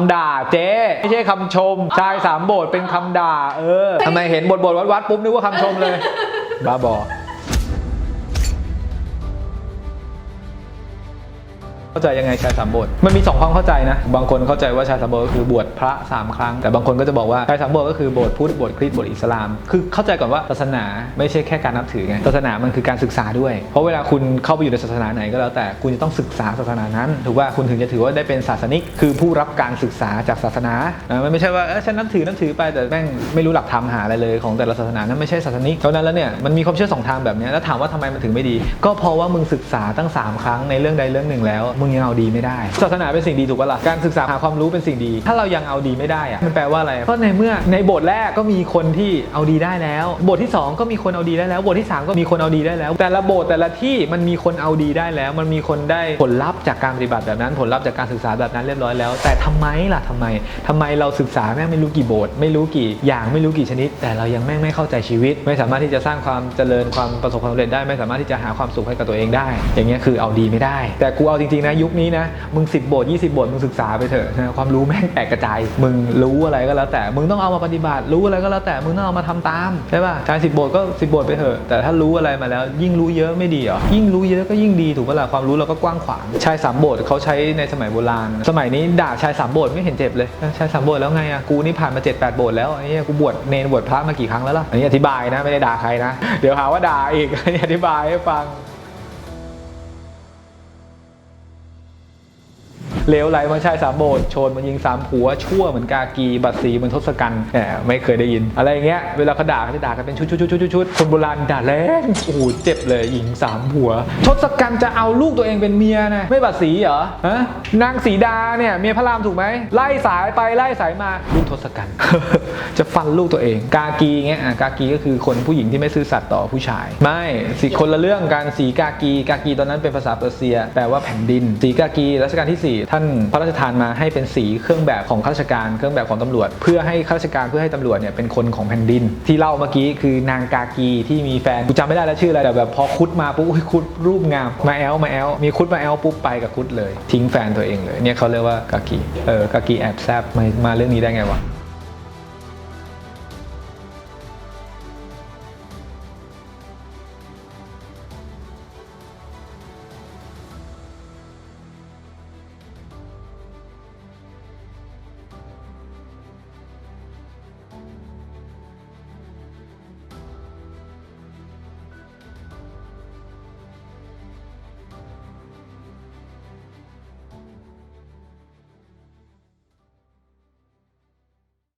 ำด่าเจ๊ไม่ใช่คำชมชายสามโบทเป็นคำด่า เออทำไมเห็นบทบทวัดวัดๆปุ๊บนึกว่าคำชมเลยบ้าบอ เข้าใจยังไงชายสามโบทมันมีสองความเข้าใจนะ บางคนเข้าใจว่าชายสามโบทก็คือบวชพระสามครั้ง แต่บางคนก็จะบอกว่าชายสามโบทก็คือบสถ์พุทธบสถ์คริสต์บสถ์อิสลาม คือเข้าใจก่อนว่าศาสนาไม่ใช่แค่การนับถือไง ศาสนามันคือการศึกษาด้วย เพราะเวลาคุณเข้าไปอยู่ในศาสนาไหนก็แล้วแต่คุณจะต้องศึกษาศาสนานั้น ถูกว่าคุณถึงจะถือว่าได้เป็นศาสนิก คือผู้รับการศึกษาจากศาสนาอ่ามันไม่ใช่ว่าเออฉันนับถือนับถือไปแต่แม่งไม่รู้หลักธรรมหาอะไรเลยของแต่ละศาสนานั้นไม่ใช่ศาสนิกเท่าะนั้นแล้วเนี่ยมันมีความเชื่อสองทางแบบนี้แล้วถามว่าทำไมมันถึงไม่ดี ก็เพราะว่ามึงศึกษาตั้ง 3 ครั้งในเรื่องใดเรื่องหนึ่งแล้วมึงยังเอาดีไม่ได้ ศาสนาเป็นสิ่งดีถูกปะล่ะการศึกษาหาความรู้เป็นสิ่งดี ถ้าเรายังเอาดีไม่ได้อะมันแปลว่าอะไรเพราะในเมื่อในบทแรกก็มีคนที่เอาดีได้แล้ว บทที่ 2 ก็มีคนเอาดีได้แล้ว บทที่ 3 ก็มีคนเอาดีได้แล้ว แต่ละบทแต่ละที่มันมีคนเอาดีได้แล้ว มันมีคนได้ผลลัพธ์จากการปฏิบัติแบบนั้น ผลลัพธ์จากการศึกษาแบบนั้นเรียบร้อยแล้ว แต่ทำไมล่ะทำไมทำไมเราศึกษาแม่งไม่รู้กี่บท ไม่รู้กี่อย่างไม่รู้กี่ชนิด แต่เรายังแม่งไม่เข้าใจชีวิต ไม่สามารถที่จะสร้างความเจริญความประสบความสำเร็จได้ ไม่สามารถที่จะหาความสุขให้กับตัวเองได้ อย่างเงี้ยคือเอาดีไม่ได้ แต่กูเอาจริงๆนะยุคนี้นะมึง10บท20 บทมึงศึกษาไปเถอะนะความรู้แม่งแตกกระจายมึงรู้อะไรก็แล้วแต่ มึงต้องเอามาปฏิบัติ รู้อะไรก็แล้วแต่มึงต้องเอามาทำตามใช่ป่ะใช้สิบบทก็สิบบทไปเถอะแต่ถ้ารู้อะไรมาแล้ว ยิ่งรู้เยอะไม่ดีเหรอยิ่งรู้เยอะก็ยิ่งดีถูกปะล่ะความรู้เราก็กว้างขวางชายสามบทเขาใช้ในสมัยโบราณ สมัยนี้ด่าชายสามบทไม่เห็นเจ็บเลยชายสามบทแล้วไงอะกูนี่ผ่านมา7จ็ดแปดบทแล้วไอ้เนี่ยกูบวชเนรบวชพระมากี่ครั้งแล้วล่ะอันนี้อธิบายนะไม่ได้ด่าใครนะ เดี๋ยวหาว่าด่าอีกอันนี้อธิบายให้ฟัง เลวไหลเหมันชายสามโบสโชนมันยิงสามผัว ชั่วเหมือนกากี บัตรสีเหมือนทศกัณฐ์แหมไม่เคยได้ยิน อะไรเงี้ย เวลาเขาด่าเขาจะด่ากันเป็นชุดชุดชุดชุดชุดคนโบราณด่าแรงโอ้โหเจ็บเลยหญิงสามผัว ทศกัณฐ์จะเอาลูกตัวเองเป็นเมียนะ ไม่บัตรสีเหรอ ฮะ นางสีดาเนี่ยเมียพระรามถูกไหม ไล่สายไปไล่สายมา ลูกทศกัณฐ์ จะฟันลูกตัวเอง กากีเงี้ยอะกากีก็คือคนผู้หญิงที่ไม่ซื่อสัตย์ต่อผู้ชาย ไม่สีคนละเรื่องกันสีกากี กากีตอนนั้นเป็นภาษาเปอร์เซียแปลว่าแผ่นดิน สีกากีรัชกาลที่4ท่านพระราชทานมาให้เป็นสีเครื่องแบบของข้าราชการเครื่องแบบของตำรวจ เพื่อให้ข้าราชการเพื่อให้ตำรวจเนี่ยเป็นคนของแผ่นดิน ที่เล่าเมื่อกี้คือนางกากีที่มีแฟนกูจำไม่ได้แล้วชื่ออะไรแต่แบบพอคุดมาปุ๊บคุดรูปงามมาแอลมาแอลมีคุดมาแอลปุ๊บไปกับคุดเลย ทิ้งแฟนตัวเองเลยเนี่ยเขาเรียกว่ากากีเออกากีแอบแซบมามาเรื่องนี้ได้ไงวะ